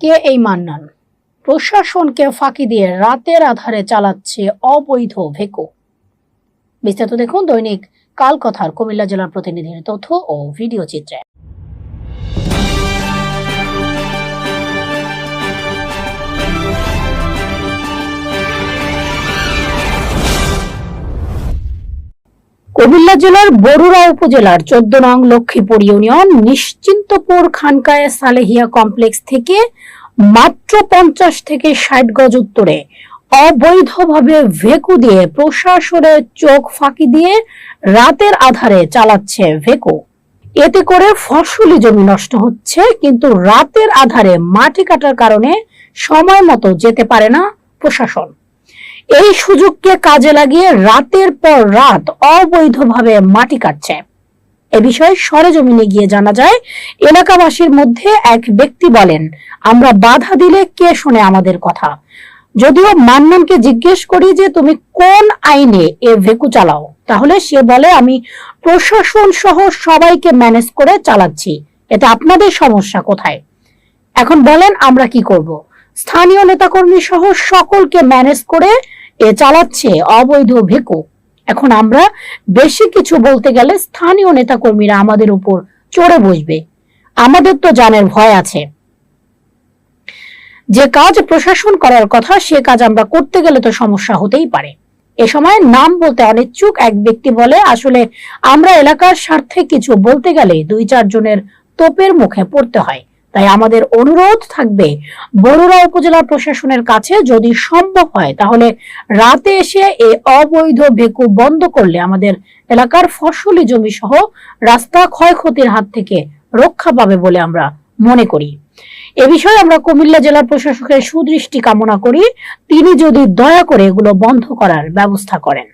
কে এই মান্নান? প্রশাসনকে ফাঁকি দিয়ে রাতের আধারে চালাচ্ছে অবৈধ ভেকো। বিস্তারিত দেখুন দৈনিক কালকথার কুমিল্লা জেলার প্রতিনিধির তথ্য ও ভিডিও চিত্রে। কুমিল্লা জেলার বরুড়া উপজেলার চোদ্দ নং লক্ষ্মীপুর ইউনিয়ন নিশ্চিন্তপুর খানকায় সালেহিয়া কমপ্লেক্স থেকে মাত্র পঞ্চাশ থেকে ষাট গজ উত্তরে অবৈধভাবে ভেকু দিয়ে প্রশাসনের চোখ ফাঁকি দিয়ে রাতের আধারে চালাচ্ছে ভেকু। এতে করে ফসলি জমি নষ্ট হচ্ছে, কিন্তু রাতের আধারে মাটি কাটার কারণে সময় মতো যেতে পারে না প্রশাসন। এই সুযোগকে কাজে লাগিয়ে রাতের পর রাত অবৈধভাবে মাটি কাটছে। এ বিষয়ে সরেজমিনে গিয়ে জানা যায়, এলাকাবাসীর মধ্যে এক ব্যক্তি বলেন, আমরা বাধা দিলে কে শুনে আমাদের কথা? যদিও মান্নানকে জিজ্ঞেস করি যে তুমি কোন আইনে এ ভেকু চালাও। তাহলে সে বলে, আমি প্রশাসন সহ সবাইকে ম্যানেজ করে চালাচ্ছি। এটা আপনাদের সমস্যা কোথায়? এখন বলেন, আমরা কি করব? স্থানীয় নেতাকর্মী সহ সকলকে ম্যানেজ করে চালাচ্ছে অবৈধ ভেকু এখন আমরা বেশি কিছু বলতে গেলে স্থানীয় নেতাকর্মীরা আমাদের উপর চড়ে বসবে। আমাদের তো জানের ভয় আছে। যে কাজ প্রশাসন করার কথা, সে কাজ আমরা করতে গেলে তো সমস্যা হতেই পারে। এ সময় নাম বলতে অনিচ্ছুক এক ব্যক্তি বলে, আসলে আমরা এলাকার স্বার্থে কিছু বলতে গেলে দুই চারজনের তোপের মুখে পড়তে হয়। তাই আমাদের অনুরোধ থাকবে বড়ুরা উপজেলা প্রশাসনের কাছে যদি সম্ভব হয়, তাহলে রাতে এসে এই অবৈধ ভেকু বন্ধ করলে আমাদের এলাকার ফসলি জমি সহ রাস্তা ক্ষয়ক্ষতির হাত থেকে রক্ষা পাবে বলে আমরা মনে করি। এ বিষয়ে আমরা কুমিল্লা জেলা প্রশাসকের সুদৃষ্টি কামনা করি। তিনি যদি দয়া করে এগুলো বন্ধ করার ব্যবস্থা করেন।